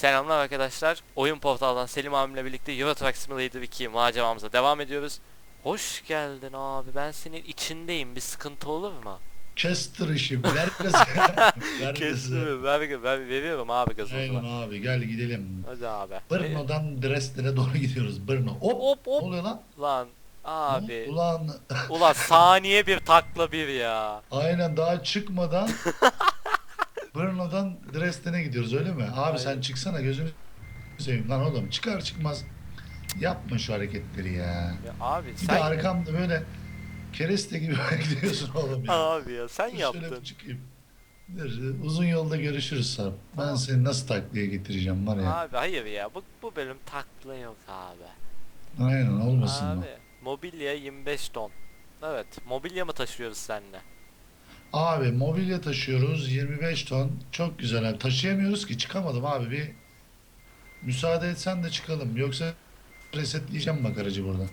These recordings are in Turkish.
Selamlar arkadaşlar. Oyun portaldan Selim abimle birlikte Euro Truck Simulator 2 maceramıza devam ediyoruz. Hoş geldin abi. Ben senin içindeyim. Bir sıkıntı olur mu? Kestir işi. Ver gazı. Ver gazı. Ben, ben veriyorum abi gazı Aynen abi gel gidelim. Hadi abi. Brno'dan Dresden'e doğru gidiyoruz. Brno. Hop. Hop Ne hop. oluyor lan? Lan Ne abi. Ulan Ulan saniye bir takla bir ya. aynen daha çıkmadan Brno'dan Dresden'e gidiyoruz öyle mi? Abi sen Aynen. çıksana gözünü seveyim lan oğlum. Çıkar çıkmaz yapma şu hareketleri ya. ya abi Bir sen de arkamda böyle kereste gibi gidiyorsun oğlum ya. abi ya sen Dur şöyle yaptın. bir çıkayım. Dur, uzun yolda görüşürüz Sarp. Ben seni nasıl taklaya getireceğim var ya. Abi hayır ya bu, bu bölüm takla yok abi. Aynen olmasın mı? Abi mobilya 25 ton. Evet mobilya mı taşıyoruz seninle? Abi mobilya taşıyoruz 25 ton. Çok güzel abi. Taşıyamıyoruz ki çıkamadım abi bir müsaade etsen de çıkalım. Yoksa resetleyeceğim bak aracı buradan.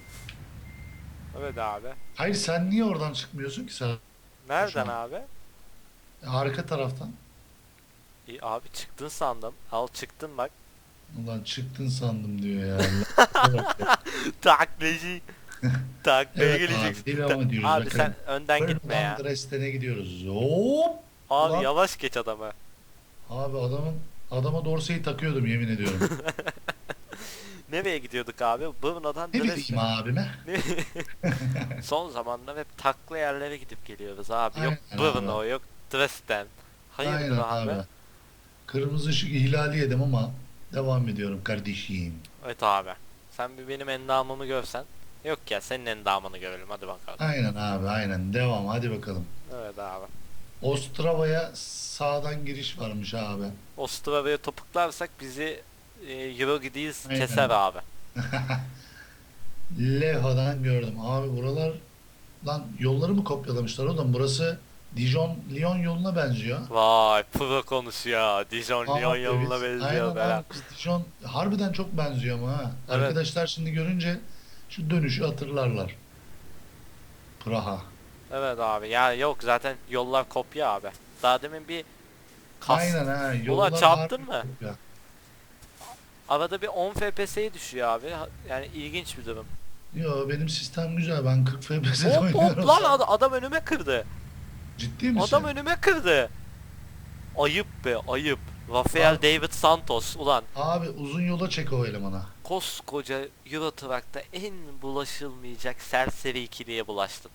Evet abi. Hayır sen niye oradan çıkmıyorsun ki sen? Nereden abi? Arka taraftan. İyi abi çıktın sandım. Al çıktın bak. Ulan çıktın sandım diyor ya. Taklacı. Taklaya evet abi geleceksin. devam ediyoruz. Abi sen önden gitme ya. Dresden'e gidiyoruz. Hop! Abi Ulan. yavaş geç adamı. Abi adamın adama dorseyi takıyordum yemin ediyorum. Nereye gidiyorduk abi? Brno'dan ne Dresden. bileyim abime? Son zamanlar hep takla yerlere gidip geliyoruz abi. Yok Aynen Brno yok Dresden. Hayırdır Aynen abi? abi. Kırmızı ışık ihlali yedim ama devam ediyorum kardeşim. Evet abi. Sen bir benim endamımı görsen. Yok ya senin endamını görelim hadi bakalım. Aynen abi aynen devam hadi bakalım. Evet abi. Ostrava'ya sağdan giriş varmış abi. O Strava'ya topuklarsak bizi e, Euro gidiyiz Aynen. keser abi. Levhadan gördüm. Abi buralar lan yolları mı kopyalamışlar oğlum? Burası Dijon Lyon yoluna benziyor. Vay pro konuşuyor. Dijon Aa, Lyon evet. yoluna benziyor Aynen biz Dijon harbiden çok benziyor ama ha. Evet. Arkadaşlar şimdi görünce şu dönüşü hatırlarlar. Praha. Evet abi ya yok zaten yollar kopya abi. Daha demin bir kas Aynen ha. Yollar çarptın harbi mı? kopya. arada bir 10 FPS'ye düşüyor abi. Yani ilginç bir durum. Yo benim sistem güzel. Ben 40 FPS'de Hop oynuyorum. hop lan ad- adam önüme kırdı. Ciddi misin? Adam önüme kırdı. Ayıp be ayıp. Rafael Abi- David Santos ulan Abi uzun yola çek o elemana. Koskoca Euro Truck'ta en bulaşılmayacak serseri ikiliye bulaştın.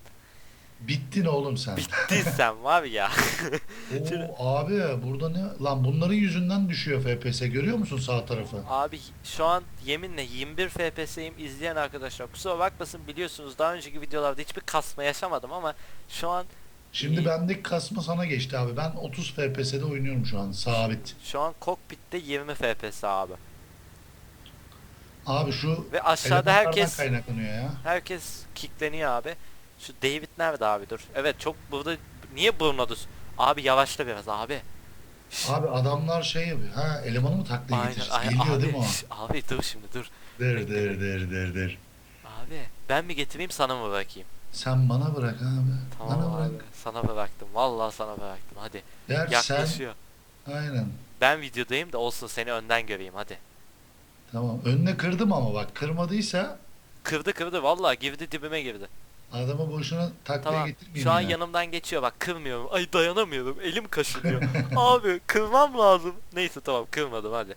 Bittin oğlum sen. Bittin sen var ya. Şimdi- Oo, abi burada ne? Lan bunların yüzünden düşüyor FPS. Görüyor musun sağ tarafı? Abi şu an yeminle 21 FPS'yim izleyen arkadaşlar kusura bakmasın biliyorsunuz daha önceki videolarda hiçbir kasma yaşamadım ama şu an Şimdi bendeki kasma sana geçti abi. Ben 30 FPS'de oynuyorum şu an sabit. şu an kokpitte 20 FPS abi. Abi şu Ve aşağıda herkes kaynaklanıyor ya. herkes kickleniyor abi. Şu David nerede abi dur. Evet çok burada niye Bruno düz? Abi yavaşla biraz abi. Abi adamlar şey yapıyor. Ha elemanı mı aynen, getireceğiz? Geliyor abi, değil mi o? abi dur şimdi dur. Der der der der der. Abi ben mi getireyim sana mı bırakayım? Sen bana bırak abi. Tamam bana abi bırak. sana bıraktım. Vallahi sana bıraktım hadi. Gerçi sen Yaklaşıyor. aynen. Ben videodayım da olsun seni önden göreyim hadi. Tamam. Önüne kırdım ama bak kırmadıysa Kırdı kırdı vallahi girdi dibime girdi. adamı boşuna taklaya Tamam getirmeyeyim şu an ya. yanımdan geçiyor bak kırmıyorum. Ay dayanamıyorum elim kaşınıyor. abi kırmam lazım. Neyse tamam kırmadım hadi.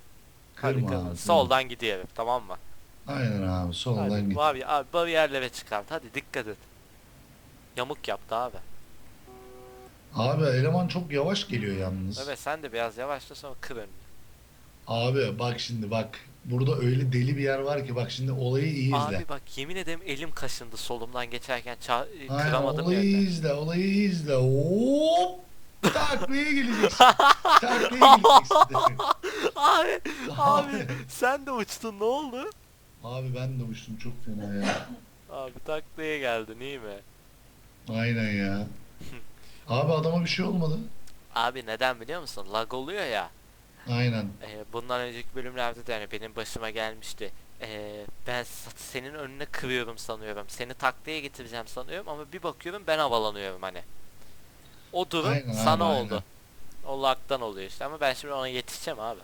Hadi Kırma kırma. abi, Soldan gidiyorum tamam mı? Aynen abi soldan Hadi git. abi, abi bariyerlere çıkart hadi dikkat et. Yamuk yaptı abi. Abi eleman çok yavaş geliyor yalnız. Evet sen de biraz yavaşla sonra kır önünü. Abi bak şimdi bak. Burada öyle deli bir yer var ki bak şimdi olayı iyi izle. Abi bak yemin ederim elim kaşındı solumdan geçerken ça- e, Aynen kıramadım olayı yerine. izle, olayı izle. Hop! Taklaya geleceksin. Taklaya geleceksin. abi, abi Abi. sen de uçtun ne oldu? Abi ben de uçtum çok fena ya. Abi taklaya geldin iyi mi? Aynen ya. Abi adama bir şey olmadı. Abi neden biliyor musun? Lag oluyor ya. Aynen. e, bundan önceki bölümlerde de hani benim başıma gelmişti. E, ben senin önüne kırıyorum sanıyorum. Seni taklaya getireceğim sanıyorum ama bir bakıyorum ben havalanıyorum hani. O durum Aynen sana aynen. oldu. O lag'dan oluyor işte ama ben şimdi ona yetişeceğim abi.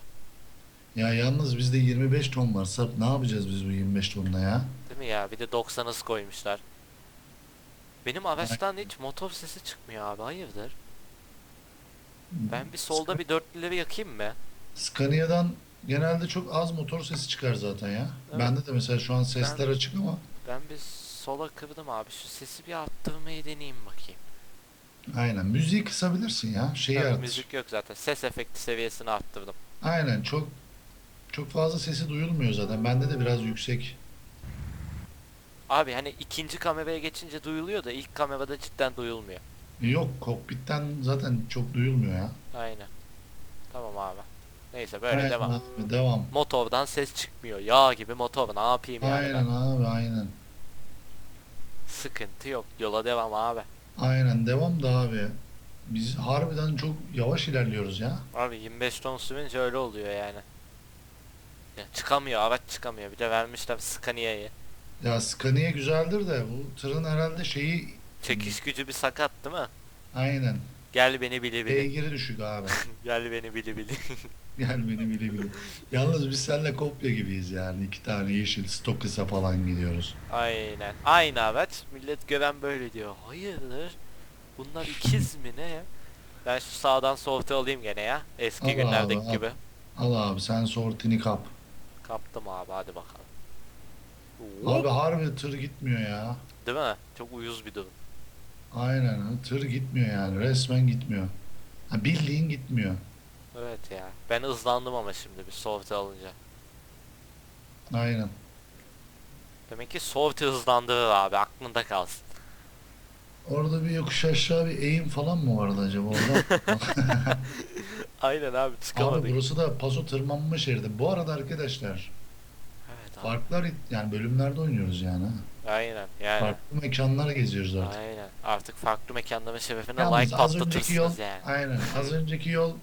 Ya yalnız bizde 25 ton var. Sarp ne yapacağız biz bu 25 tonla ya? Değil mi ya? Bir de 90 hız koymuşlar. Benim araçtan hiç motor sesi çıkmıyor abi. Hayırdır? Ben bir solda bir dörtlüleri yakayım mı? Scania'dan genelde çok az motor sesi çıkar zaten ya. Evet. Bende de mesela şu an sesler açık ama Ben bir sola kırdım abi. Şu sesi bir arttırmayı deneyeyim bakayım. aynen müziği kısabilirsin ya. Şeyi Tabii müzik yok zaten. Ses efekti seviyesini arttırdım. Aynen çok çok fazla sesi duyulmuyor zaten. Bende de biraz yüksek. Abi hani ikinci kameraya geçince duyuluyor da ilk kamerada cidden duyulmuyor. Yok kokpitten zaten çok duyulmuyor ya. Aynen. Tamam abi. Neyse böyle Aynen devam. abi, devam. Motordan ses çıkmıyor. Yağ gibi motor. Ne yapayım yani Aynen abi aynen. Sıkıntı yok. Yola devam abi. Aynen devam da abi. Biz harbiden çok yavaş ilerliyoruz ya. Abi 25 ton sürünce öyle oluyor yani. Ya çıkamıyor. Araç çıkamıyor. Bir de vermişler Scania'yı. Ya Scania güzeldir de bu tırın herhalde şeyi Çekiş gücü bir sakat değil mi? aynen. Gel beni bili bili. Beygiri düşük abi. Gel beni bili bili. Gel beni bile bile. Yalnız biz seninle kopya gibiyiz yani. İki tane yeşil Stokis'e falan gidiyoruz. Aynen. Aynı araç. Millet gören böyle diyor. Hayırdır? Bunlar ikiz mi ne ya? Ben şu sağdan sortu alayım gene ya. Eski Al abi, günlerdeki al. gibi. Al abi sen sortini kap. Kaptım abi hadi bakalım. Abi harbi tır gitmiyor ya. Değil mi? Çok uyuz bir durum. Aynen tır gitmiyor yani. Resmen gitmiyor. Ha, bildiğin gitmiyor. Evet ya. Ben hızlandım ama şimdi bir sortu alınca. Aynen. Demek ki sortu hızlandırır abi aklında kalsın. Orada bir yokuş aşağı bir eğim falan mı vardı acaba orada? Aynen abi çıkamadık. abi burası da paso tırmanma şeridi. Bu arada arkadaşlar Abi. farklar yani bölümlerde oynuyoruz yani. ha. Aynen yani. Farklı mekanlara geziyoruz artık. Aynen. Artık farklı mekanların şerefine Yalnız like az önceki yol patlatırsınız yani. aynen az önceki yol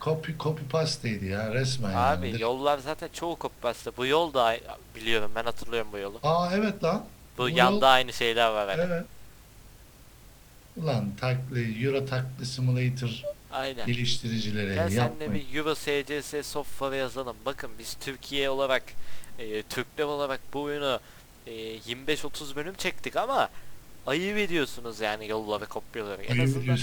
copy copy paste'ydi ya resmen yani. Abi Direkt- yollar zaten çoğu kopbasta. Bu yol da biliyorum ben hatırlıyorum bu yolu. Aa evet lan. Bu, Bu yanda yol- aynı şeyler var hani. Evet. Ulan takli, Euro takli simulator Aynen. geliştiricileri Gel senle yapmayın. bir Euro SCS software yazalım. Bakın biz Türkiye olarak, e, Türkler olarak bu oyunu e, 25-30 bölüm çektik ama ayıp ediyorsunuz yani yolları kopyaları. En azından,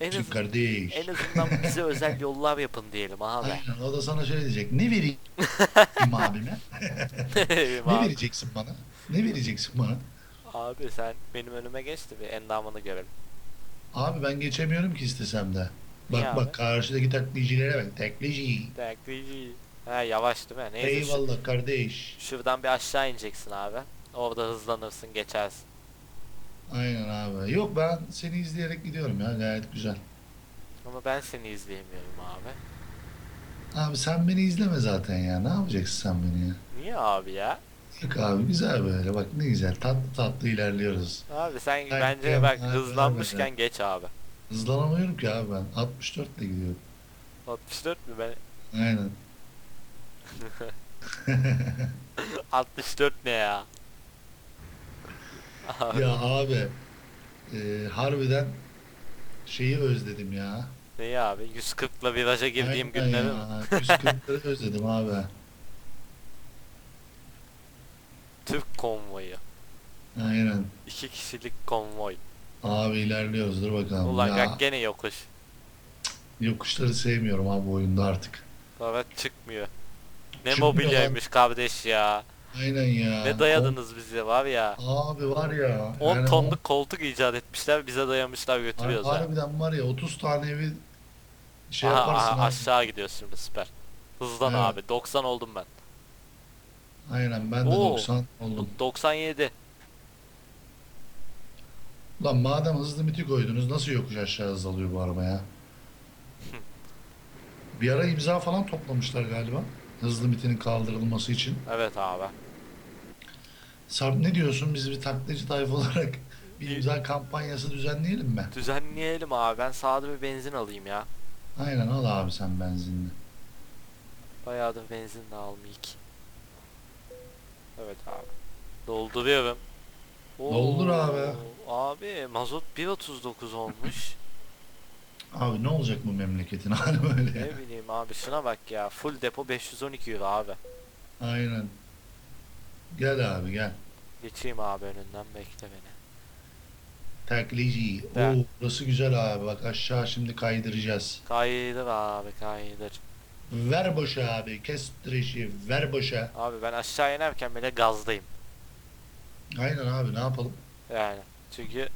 en, az, kardeş. en azından bize özel yollar yapın diyelim abi. Aynen o da sana şöyle diyecek. Ne vereyim abime? ne abi. vereceksin bana? Ne vereceksin bana? abi sen benim önüme geç de bir endamını görelim. Abi ben geçemiyorum ki istesem de. Bak Niye abi? bak karşıdaki taklicilere bak. Taklici. Taklici. Ha yavaş değil mi? Neyse şu- Eyvallah kardeş. şuradan bir aşağı ineceksin abi. Orada hızlanırsın geçersin. Aynen abi. Yok ben seni izleyerek gidiyorum ya gayet güzel. Ama ben seni izleyemiyorum abi. Abi sen beni izleme zaten ya. Ne yapacaksın sen beni ya? Niye abi ya? Yok abi güzel böyle. Bak ne güzel. Tatlı tatlı ilerliyoruz. Abi sen Ben bence diyemem bak abi, hızlanmışken geç abi. Hızlanamıyorum ki abi ben. 64 ile gidiyorum. 64 mü ben? Aynen. 64 ne ya? Abi, Ya abi. e, harbiden şeyi özledim ya. Neyi abi? 140'la viraja girdiğim Aynen günleri mi? ya. 140'ları özledim abi. Türk konvoyu. Aynen. İki kişilik konvoy. Abi ilerliyoruz. Dur bakalım. Ulan ya, gene yokuş. yokuşları sevmiyorum abi bu oyunda artık. Evet çıkmıyor. Ne Çıkmıyor mobilyaymış kardeş ya. Aynen ya. Ne dayadınız bize var ya. Abi var ya. 10 yani tonluk koltuk icat etmişler bize dayamışlar o- götürüyoruz ha. Harbiden var ya 30 tane evi şey Aha, yaparsın aha, abi. aşağı gidiyoruz şimdi süper. Hızlan Evet. abi 90 oldum ben. Aynen ben de Oo. 90 oldum. 97. Lan madem hız limiti koydunuz nasıl yokuş aşağı hız alıyor bu araba ya? Bir ara imza falan toplamışlar galiba. Hız limitinin kaldırılması için. Evet abi. Sarp ne diyorsun? Biz bir taklacı tayfa olarak bir imza kampanyası düzenleyelim mi? Düzenleyelim abi. Ben sağda bir benzin alayım ya. Aynen al abi sen benzinli. Bayağıdır benzin de almayık. Evet abi. Dolduruyorum. Oo, Doldur abi. Abi mazot 1.39 olmuş. Abi ne olacak bu memleketin hali böyle ya? Ne bileyim abi şuna bak ya. Full depo 512 euro abi. Aynen. Gel abi gel. Geçeyim abi önünden bekle beni. Taklici. Ya. Oo, burası güzel abi. Bak aşağı şimdi kaydıracağız. Kaydır abi kaydır. Ver boşa abi. Kes direşi. Ver boşa. Abi ben aşağı inerken bile gazdayım. Aynen abi ne yapalım? Yani. Çünkü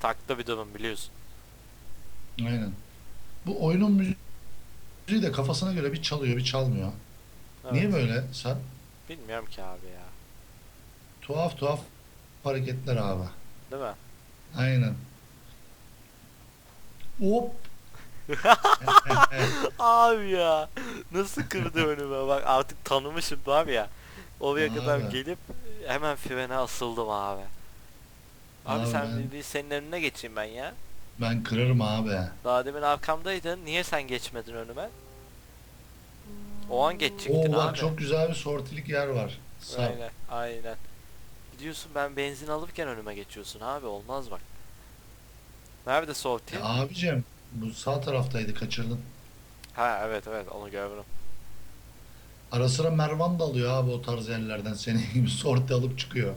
takta bir durum biliyorsun. Aynen. Bu oyunun müziği de kafasına göre bir çalıyor bir çalmıyor. Niye Evet. böyle sen? Bilmiyorum ki abi ya. Tuhaf tuhaf hareketler abi. Değil mi? Aynen. Hop. abi ya. Nasıl kırdı önüme bak artık tanımışım var ya. Oraya kadar Abi. gelip hemen frene asıldım abi. Abi, Abi sen ben- bir senin önüne geçeyim ben ya. Ben kırarım abi. Daha demin arkamdaydın. Niye sen geçmedin önüme? O an Oo geçecektin bak abi. çok güzel bir sortilik yer var. Sağ. Aynen, aynen. Gidiyorsun ben benzin alırken önüme geçiyorsun abi olmaz bak. Nerede sorti? Ya abicim bu sağ taraftaydı kaçırdın. Ha evet evet onu gördüm. Ara sıra Mervan da alıyor abi o tarz yerlerden senin gibi sorti alıp çıkıyor.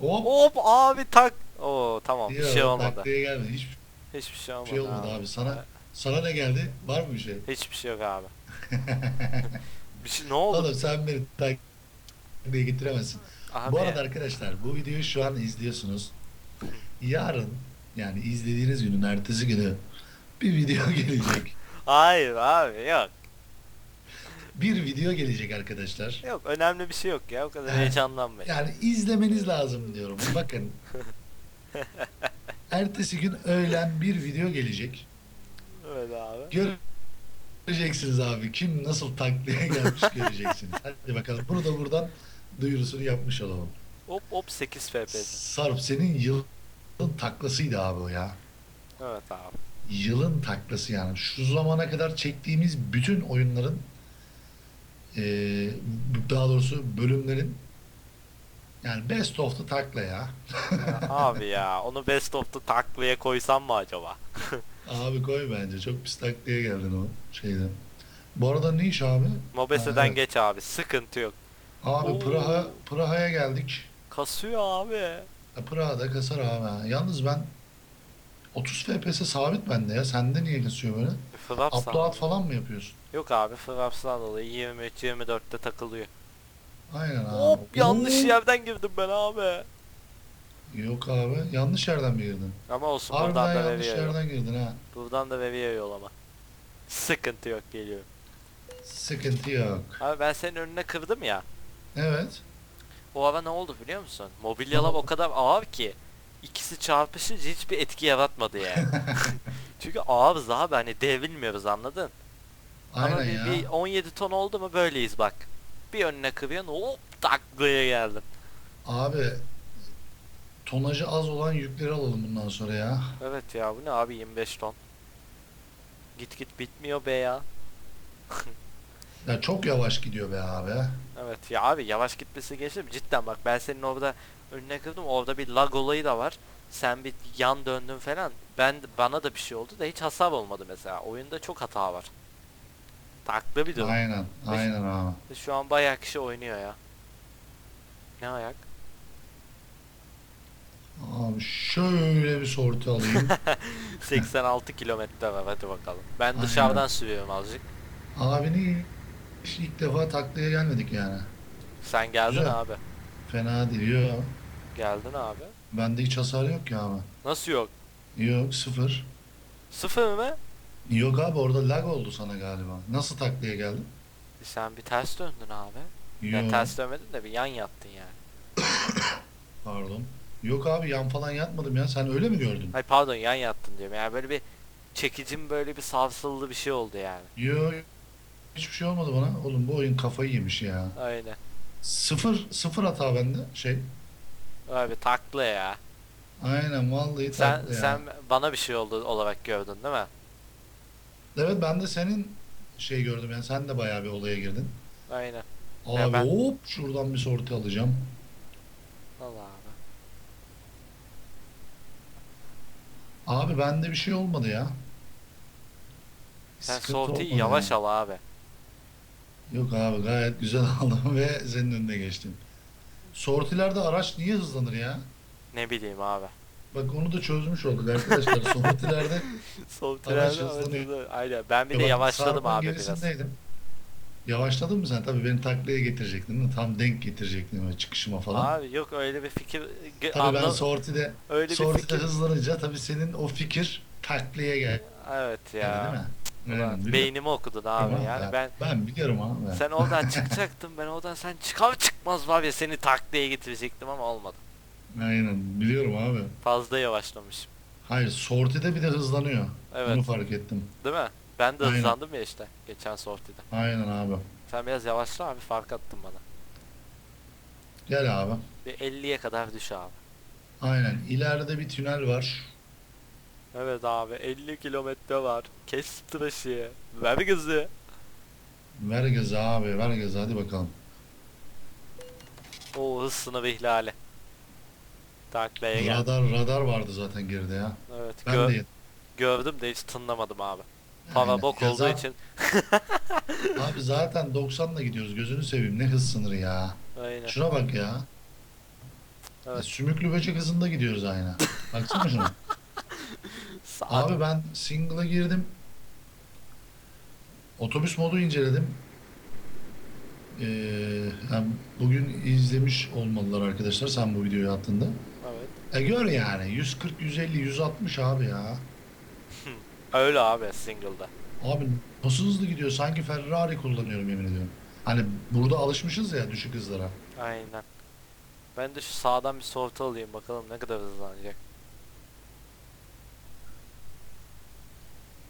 Hop. Hop abi tak. Oo tamam bir Yok, şey olmadı. taklaya gelmedi. Hiç, Hiçbir şey olmadı. şey olmadı abi. Sana sana ne geldi? Var mı bir şey? Hiçbir şey yok abi. bir şey ne oldu? Oğlum sen beni taklaya getiremezsin. Abi, Bu arada arkadaşlar bu videoyu şu an izliyorsunuz. Yarın yani izlediğiniz günün ertesi günü bir video gelecek. Hayır abi yok. Bir video gelecek arkadaşlar. Yok önemli bir şey yok ya o kadar He. heyecanlanmayın. Yani izlemeniz lazım diyorum. Bakın. Ertesi gün öğlen bir video gelecek. Evet abi. Göreceksiniz abi. Kim nasıl taklaya gelmiş göreceksiniz. Hadi bakalım. Bunu da buradan duyurusunu yapmış olalım. Hop hop 8 FPS. Sarp senin yılın taklasıydı abi o ya. Evet abi. Yılın taklası yani. Şu zamana kadar çektiğimiz bütün oyunların eee, daha doğrusu bölümlerin yani best of the takla ya. Ya abi ya onu best of the taklaya koysam mı acaba? Abi koy bence. Çok pis taklaya geldin o şeyden. Bu arada ne iş abi? Mobese'den Ha, evet. geç abi sıkıntı yok. Abi Oo. Praha Praha'ya geldik. Kasıyor abi. Ya Praha'da kasar abi. Yalnız ben 30 FPS sabit bende ya. Sende niye kasıyor böyle? Fraps'tan. Upload falan mı yapıyorsun? Yok abi Fraps'tan dolayı 23-24'te takılıyor. Aynen abi. Hop yanlış Oo. yerden girdim ben abi. Yok abi. Yanlış yerden mi girdin? Ama olsun buradan Harbiden da yanlış veriyor. yerden girdin ha. Buradan da veriyor yolama. Sıkıntı yok geliyor. Sıkıntı yok. Abi ben senin önüne kırdım ya. Evet. O ara ne oldu biliyor musun? Mobilyalar o kadar ağır ki ikisi çarpışınca hiçbir etki yaratmadı yani. Çünkü ağırız abi hani devrilmiyoruz anladın? Ama Aynen bir, ya. bir 17 ton oldu mu böyleyiz bak. Bir önüne kırıyorsun hop taklaya geldim. Abi tonajı az olan yükleri alalım bundan sonra ya. Evet ya bu ne abi 25 ton. Git git bitmiyor be ya. Ya çok yavaş gidiyor be abi. Evet ya abi yavaş gitmesi geçti mi? Cidden bak ben senin orada önüne kırdım orada bir lag olayı da var. Sen bir yan döndün falan. Ben bana da bir şey oldu da hiç hasar olmadı mesela. Oyunda çok hata var. Taklı bir durum. Aynen. Aynen abi. Şu an bayağı kişi oynuyor ya. Ne ayak? Abi şöyle bir sorti alayım. 86 kilometre var hadi bakalım. Ben Aynen. dışarıdan sürüyorum azıcık. Abini ilk defa taklaya gelmedik yani. Sen geldin Güzel. abi. Fena değil. Geldin abi. Bende hiç hasar yok ki abi. Nasıl yok? Yok sıfır. Sıfır mı? Yok abi orada lag oldu sana galiba. Nasıl taklaya geldin? Sen bir ters döndün abi. Ya Yok. ters dönmedin de bir yan yattın yani. Pardon. Yok abi yan falan yatmadım ya. Sen öyle mi gördün? Hayır pardon yan yattın diyorum. Yani böyle bir çekicim böyle bir sarsıldı bir şey oldu yani. Yok. Hiçbir şey olmadı bana. Oğlum bu oyun kafayı yemiş ya. Aynen. Sıfır, sıfır hata bende. Şey. Abi takla ya. Aynen vallahi Sen takla ya. sen bana bir şey oldu olarak gördün değil mi? Evet ben de senin şey gördüm yani sen de bayağı bir olaya girdin. Aynen. Abi Ya ben- hop şuradan bir sorti alacağım. Allah abi. Abi bende bir şey olmadı ya. Sen Sıkıntı olmadı yavaş yani. al abi. Yok abi gayet güzel aldım ve senin önüne geçtim. Sortilerde araç niye hızlanır ya? Ne bileyim abi. Bak onu da çözmüş olduk arkadaşlar. Sortilerde Araç hızlanıyor. Aynen. Ben bir de yavaşladım abi biraz. gerisindeydim. Yavaşladın mı sen? Tabii beni taklaya getirecektin değil mi? Tam denk getirecektin öyle çıkışıma falan. Abi yok öyle bir fikir ge- tabii ben anla- sortide, öyle bir sortide fikir. hızlanınca tabii senin o fikir taklaya geldi Evet değil ya. mi? Ulan, Aynen, biliyorum. beynimi okudun abi Tamam, yani ben ben biliyorum abi. sen oradan çıkacaktın ben oradan sen çıkar çıkmaz var ya seni taklaya getirecektim ama olmadı. Aynen biliyorum abi. Fazla yavaşlamışım. Hayır sortide bir de hızlanıyor. Evet. Bunu fark ettim. Değil mi? Ben de Aynen. hızlandım ya işte geçen sortide. Aynen abi. Sen biraz yavaşla abi fark attın bana. Gel abi. Bir 50'ye kadar düş abi. Aynen. İleride bir tünel var. Evet abi 50 kilometre var. Kes tıraşı. Ver gızı. Ver gazı abi. Ver gazı hadi bakalım. O hız sınavı ihlali. Taklaya gel. Radar radar vardı zaten geride ya. Evet Ben gö- de gördüm de hiç tınlamadım abi. Para bok olduğu zaten- için. Abi zaten 90'la gidiyoruz. Gözünü seveyim. Ne hız sınırı ya. Aynen. Şuna bak ya. Evet. Ya Sümüklü böcek hızında gidiyoruz aynı. Baksana şuna. Saat. Abi ben single'a girdim. Otobüs modu inceledim. Ee, yani bugün izlemiş olmalılar arkadaşlar sen bu videoyu attığında. E gör yani 140, 150, 160 abi ya. Öyle abi single'da. Abi nasıl hızlı gidiyor? Sanki Ferrari kullanıyorum yemin ediyorum. Hani burada alışmışız ya düşük hızlara. Aynen. Ben de şu sağdan bir sortu alayım bakalım ne kadar hızlanacak.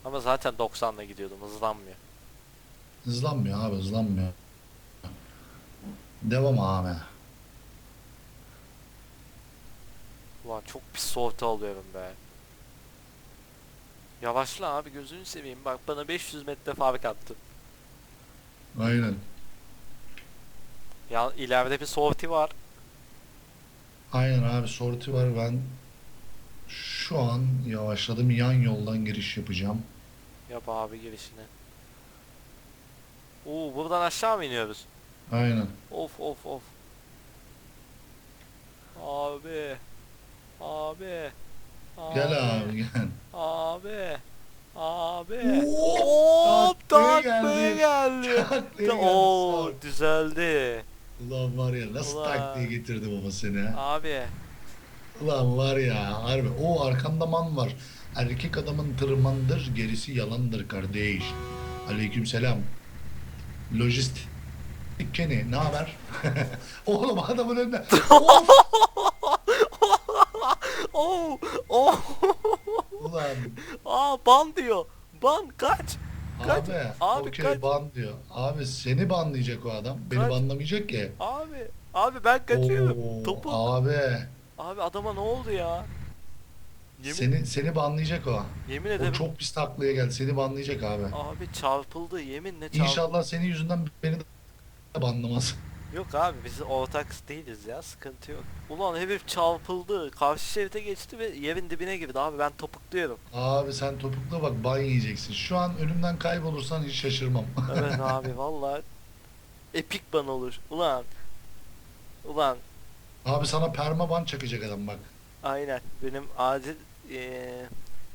Ama zaten 90'la gidiyordum hızlanmıyor. Hızlanmıyor abi hızlanmıyor. Devam abi. Ulan çok pis sortu alıyorum be. Yavaşla abi gözünü seveyim bak bana 500 metre fark attı. Aynen. Ya ileride bir sorti var. Aynen abi sorti var ben şu an yavaşladım yan yoldan giriş yapacağım. Yap abi girişini. Oo buradan aşağı mı iniyoruz? Aynen. Of of of. Abi. Abi. Gel abi gel. Abi. Abi. Oo, Hop taklaya geldi. Geldi Oo düzeldi. Ulan var ya nasıl Ulan. taktiğe getirdim ama seni. Abi. Ulan var ya harbi o arkanda man var. Erkek adamın tırmandır gerisi yalandır kardeş. Aleykümselam. Lojistik Kenny ne haber? Oğlum adamın önünde. Of! Oo. Oh. Ulan Aa ban diyor. Ban kaç. Kaç. abi, Abi okey kaç. ban diyor. Abi seni banlayacak o adam. Beni Kaç. banlamayacak ki. Abi. Abi ben kaçıyorum. Oo, Topu. Abi Abi adama ne oldu ya? Yemin, seni seni banlayacak o. yemin O ederim. çok pis taklaya geldi. Seni banlayacak abi. Abi çarpıldı yeminle çarpıldı. İnşallah senin yüzünden beni de banlamaz. Yok abi biz ortak değiliz ya sıkıntı yok. Ulan herif çarpıldı. Karşı şerite geçti ve yerin dibine girdi abi ben topukluyorum. Abi sen topukla bak ban yiyeceksin. Şu an önümden kaybolursan hiç şaşırmam. Evet abi vallahi epik ban olur. Ulan. Ulan Abi sana perma ban çakacak adam bak. aynen benim acil eee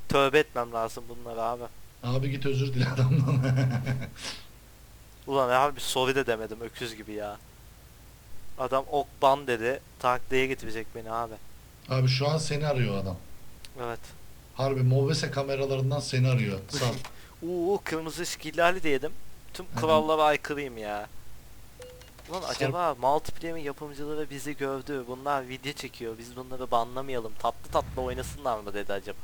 tövbe etmem lazım bunlara abi. Abi git özür dile adamdan. Ulan abi sorry de demedim öküz gibi ya. Adam ok ban dedi taklaya getirecek beni abi. Abi şu an seni arıyor adam. Evet. Harbi Mobese kameralarından seni arıyor. Sal. Uuu kırmızı ışık ihlali de yedim. Tüm kurallara aykırıyım ya. Ulan Sarp- acaba multiplayer'in yapımcıları bizi gördü. Bunlar video çekiyor. Biz bunları banlamayalım. Tatlı tatlı oynasınlar mı dedi acaba.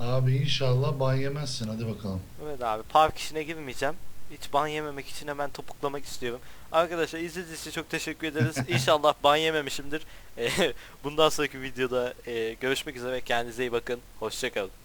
Abi inşallah ban yemezsin hadi bakalım. Evet abi park işine girmeyeceğim. Hiç ban yememek için hemen topuklamak istiyorum. Arkadaşlar izlediğiniz için çok teşekkür ederiz. İnşallah ban yememişimdir. Bundan sonraki videoda eee, görüşmek üzere. Kendinize iyi bakın. Hoşçakalın.